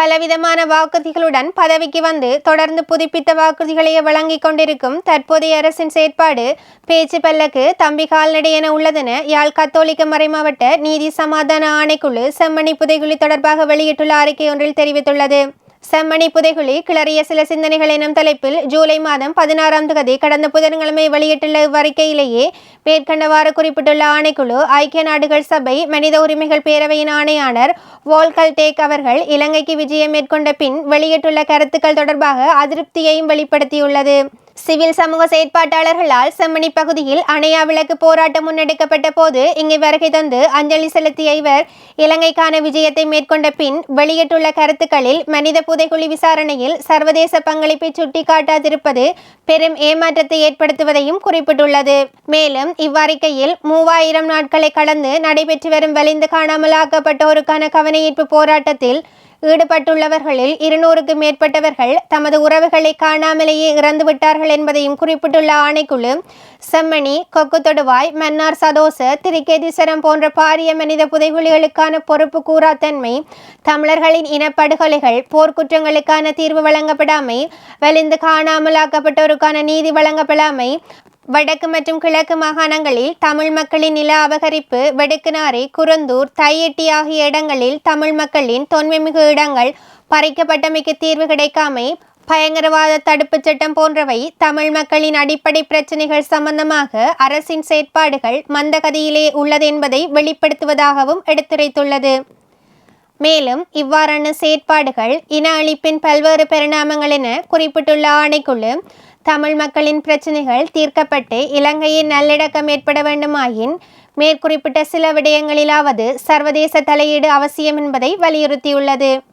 பலவிதமான வாக்குறுதிகளுடன் பதவிக்கு வந்து தொடர்ந்து புதுப்பித்த வாக்குறுதிகளையே வழங்கிக் கொண்டிருக்கும் தற்போதைய அரசின் செயற்பாடு பேச்சு பல்லக்கு தம்பி கால்நடை என உள்ளதென யாழ் கத்தோலிக்க மறைமாவட்ட நீதி சமாதான ஆணைக்குழு செம்மணி புதைகுழி தொடர்பாக வெளியிட்டுள்ள அறிக்கை ஒன்றில் தெரிவித்துள்ளது. செம்மணி புதைகுழி கிளறிய சில சிந்தனைகள் எனும் தலைப்பில் ஜூலை மாதம் பதினாறாம் தேதி கடந்த புதன்கிழமை வெளியிட்டுள்ள இவ்வறிக்கையிலேயே மேற்கண்டவாறு குறிப்பிட்டுள்ள ஆணைக்குழு ஐக்கிய நாடுகள் சபை மனித உரிமைகள் பேரவையின் ஆணையாளர் வோல்கல் டேக் அவர்கள் இலங்கைக்கு விஜயம் மேற்கொண்ட பின் வெளியிட்டுள்ள கருத்துக்கள் தொடர்பாக அதிருப்தியையும் வெளிப்படுத்தியுள்ளது. சிவில் சமூக செயற்பாட்டாளர்களால் செம்மணி பகுதியில் அணையா விளக்கு போராட்டம் முன்னெடுக்கப்பட்ட போது இங்கு வருகை தந்து அஞ்சலி செலுத்திய இவர் இலங்கைக்கான விஜயத்தை மேற்கொண்ட பின் வெளியிட்டுள்ள கருத்துக்களில் மனித புதைக்குழி விசாரணையில் சர்வதேச பங்களிப்பை சுட்டிக்காட்டாதிருப்பது பெரும் ஏமாற்றத்தை ஏற்படுத்துவதையும் குறிப்பிட்டுள்ளது. மேலும் இவ்வறிக்கையில் மூவாயிரம் நாட்களை கடந்து நடைபெற்று வரும் வலிந்து காணாமலாக்கப்பட்டோருக்கான கவனஈர்ப்பு போராட்டத்தில் ஈடுபட்டுள்ளவர்களில் இருநூறுக்கு மேற்பட்டவர்கள் தமது உறவுகளை காணாமலேயே இறந்து விட்டார்கள் என்பதையும் குறிப்பிட்டுள்ள ஆணைக்குழு செம்மணி கொக்கு தொடுவாய் மன்னார் சதோச திரிகேதீஸ்வரம் போன்ற பாரிய மனித புதைகுழிகளுக்கான பொறுப்பு கூறாத்தன்மை தமிழர்களின் இனப்படுகொலைகள் போர்க்குற்றங்களுக்கான தீர்வு வழங்கப்படாமை வலிந்து காணாமலாக்கப்பட்டோருக்கான நீதி வழங்கப்படாமை வடக்கு மற்றும் கிழக்கு மாகாணங்களில் தமிழ் மக்களின் நில அபகரிப்பு வெடுக்குநாரை குருந்தூர் தையெட்டி ஆகிய இடங்களில் தமிழ் மக்களின் தொன்மைமிகு இடங்கள் பறிக்கப்பட்டமைக்கு தீர்வு கிடைக்காமை பயங்கரவாத தடுப்புச் சட்டம் போன்றவை தமிழ் மக்களின் அடிப்படை பிரச்சினைகள் சம்பந்தமாக அரசின் செயற்பாடுகள் மந்தகதியிலே உள்ளது என்பதை வெளிப்படுத்துவதாகவும் எடுத்துரைத்துள்ளது. மேலும் இவ்வாறான செயற்பாடுகள் இன அழிப்பின் பல்வேறு பரிணாமங்கள் என குறிப்பிட்டுள்ள ஆணைக்குழு தமிழ் மக்களின் பிரச்சினைகள் தீர்க்கப்பட்டு இலங்கையின் நல்லடக்கம் ஏற்பட வேண்டுமாயின் மேற்குறிப்பிட்ட சில விடயங்களிலாவது சர்வதேச தலையீடு அவசியம் என்பதை வலியுறுத்தியுள்ளது.